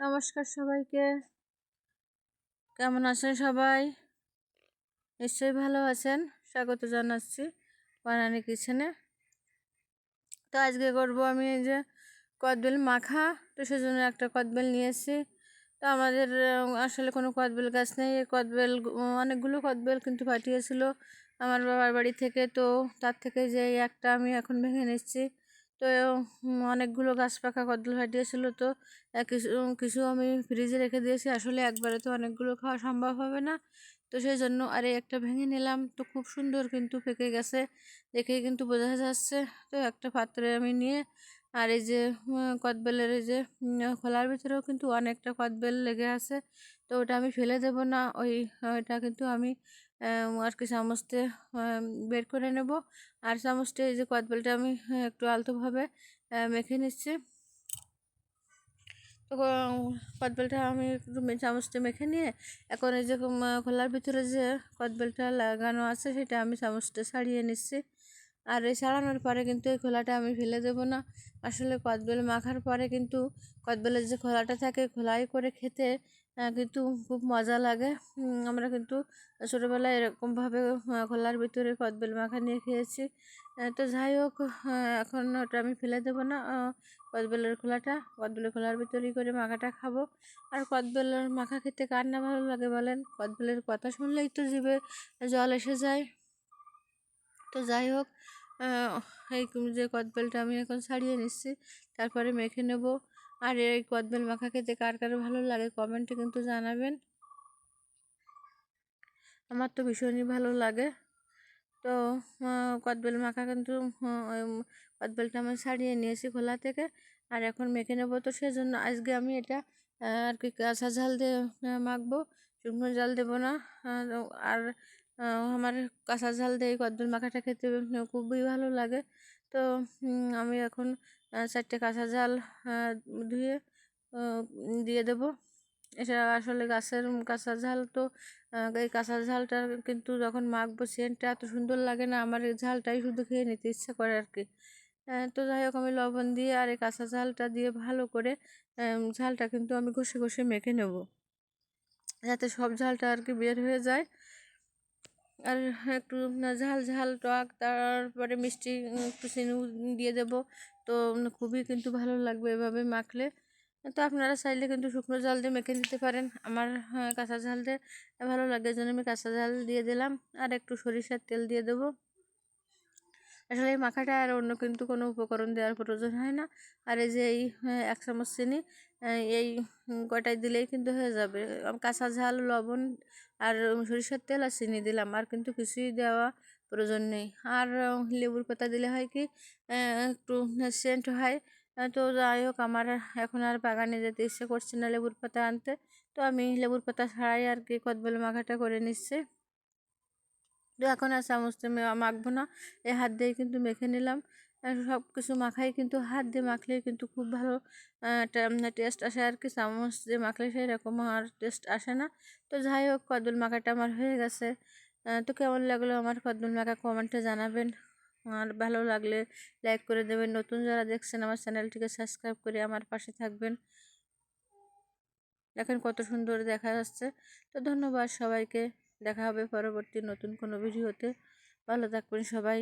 নমস্কার সবাইকে। কেমন আছেন সবাই? নিশ্চয়ই ভালো আছেন। স্বাগত জানাচ্ছি বানানি কিচেনে। তো আজকে করব আমি যে কদবেল মাখা। তো সেজন্য একটা কদবেল নিয়েছি। তো আমাদের আসলে কোনো কদবেল গাছ নেই। এই কদবেল অনেকগুলো কদবেল কিন্তু পাঠিয়েছিল আমার বাবার বাড়ি থেকে। তো তার থেকে যে একটা আমি এখন ভেঙে নিচ্ছি। তো অনেকগুলো গাছ পাকা কদল ফাটিয়েছিল তো কিছু কিছু আমি ফ্রিজে রেখে দিয়েছি। আসলে একবারে তো অনেকগুলো খাওয়া সম্ভব হবে না। তো সেই জন্য আর এই একটা ভেঙে নিলাম। তো খুব সুন্দর কিন্তু পেকে গেছে। দেখেই কিন্তু বোঝা যাচ্ছে। তো একটা পাত্রে আমি নিয়ে আর এই যে কদবেলের এই যে খোলার ভিতরেও কিন্তু অনেকটা কদবেল লেগে আছে। তো ওটা আমি ফেলে দেব না। ওই, ওইটা কিন্তু আমি আর কি বের করে নেব। আর চামচটা এই যে কদবেলটা আমি একটু আলতোভাবে মেখে নিচ্ছি। তো কদবেলটা আমি একটু চামচটা মেখে নিয়ে, এখন এই যে খোলার ভিতরে যে কদবেলটা লাগানো আছে, সেটা আমি চামচটা ছাড়িয়ে নিচ্ছি। আর এই ছাড়ানোর পরে কিন্তু এই খোলাটা আমি ফেলে দেব না। আসলে কদবেল মাখার পরে কিন্তু কদবেলের যে খোলাটা থাকে, খোলাই করে খেতে কিন্তু খুব মজা লাগে। আমরা কিন্তু ছোটোবেলায় এরকমভাবে খোলার ভিতরে কদবেল মাখা নিয়ে খেয়েছি। তো যাই হোক এখন ওটা আমি ফেলে দেবো না। কদবেলের খোলাটা কদবেলের খোলার ভিতরেই করে মাখাটা খাব। আর কদবেলের মাখা খেতে কার না ভালো লাগে বলেন? কদবেলের কথা শুনলেই তো জিভে জল এসে যায়। তো যাই হোক এই যে কদবেলটা আমি এখন ছাড়িয়ে নিচ্ছি, তারপরে মেখে নেব। আর এই কদবেল মাখা খেতে কার কার ভালো লাগে কমেন্টে কিন্তু জানাবেন। আমার তো ভীষণই ভালো লাগে। তো কদবেল মাখা কিন্তু কদবেলটা আমি ছাড়িয়ে নিয়েছি খোলা থেকে। আর এখন মেখে নেব তো সেজন্য আজকে আমি এটা আর কি কাঁচা ঝাল দিয়ে মাখবো। শুকনো জাল দেবো না। আর আমার কাঁচা ঝাল দিয়ে কদবেল মাখাটা খেতে খুবই ভালো লাগে। তো আমি এখন চারটে কাঁচা ঝাল ধুয়ে দিয়ে দেবো। এছাড়া আসলে গাছের কাঁচা ঝাল তো এই কাঁচা ঝালটা কিন্তু যখন মাখবো সেন্টটা এত সুন্দর লাগে না, আমার এই ঝালটাই শুধু খেয়ে নিতে ইচ্ছা করে আর কি। তো যাই হোক আমি লবণ দিয়ে আর এই কাঁচা ঝালটা দিয়ে ভালো করে ঝালটা কিন্তু আমি ঘষে ঘষে মেখে নেব। যাতে সব ঝালটা আর কি বের হয়ে যায়। আর একটু ঝাল ঝাল টক, তারপরে মিষ্টি একটু চিনি দিয়ে দেবো। তো খুবই কিন্তু ভালো লাগবে এভাবে মাখলে। তো আপনারা চাইলে কিন্তু শুকনো জাল দিয়ে মেখে নিতে পারেন। আমার কাঁচা ঝাল দিয়ে ভালো লাগে জন্য আমি কাঁচা ঝাল দিয়ে দিলাম। আর একটু সরিষার তেল দিয়ে দেবো। আসলে এই মাখাটা আর অন্য কিন্তু কোনো উপকরণ দেওয়ার প্রয়োজন হয় না। আর এই যে এই এক চামচ চিনি এই কটাই দিলেই কিন্তু হয়ে যাবে। কাঁচা ঝাল, লবণ আর সরিষার তেল আর চিনি দিলাম, আর কিন্তু কিছুই দেওয়া প্রয়োজন নেই। আর লেবুর পাতা দিলে হয় কি একটু সেন্ট হয়। তো যাই হোক, আমার এখন আর বাগানে যেতে ইচ্ছে করছে না লেবুর পাতা আনতে। তো আমি লেবুর পাতা ছাড়াই আর কি কদবেল মাখাটা করে নিচ্ছে। এখন আর চামচ মাখবো না। এই হাত দিয়ে কিন্তু মেখে নিলাম। সব কিছু মাখাই কিন্তু হাত দিয়ে মাখলে কিন্তু খুব ভালো টেস্ট আসে আর কি। চামচ দিয়ে মাখলে সেই রকম আর টেস্ট আসে না। তো যাই হোক কদবেল মাখাটা আমার হয়ে গেছে। তো কেমন লাগল আমার কদবেল মাখা কমেন্টে জানাবেন। আর ভালো লাগলে লাইক করে দেবেন। নতুন যারা দেখছেন আমার চ্যানেলটিকে সাবস্ক্রাইব করে আমার পাশে থাকবেন। দেখেন কত সুন্দর দেখা যাচ্ছে। তো ধন্যবাদ সবাইকে। দেখা হবে পরবর্তী নতুন কোনো ভিডিওতে ভালো থাকবেন সবাই।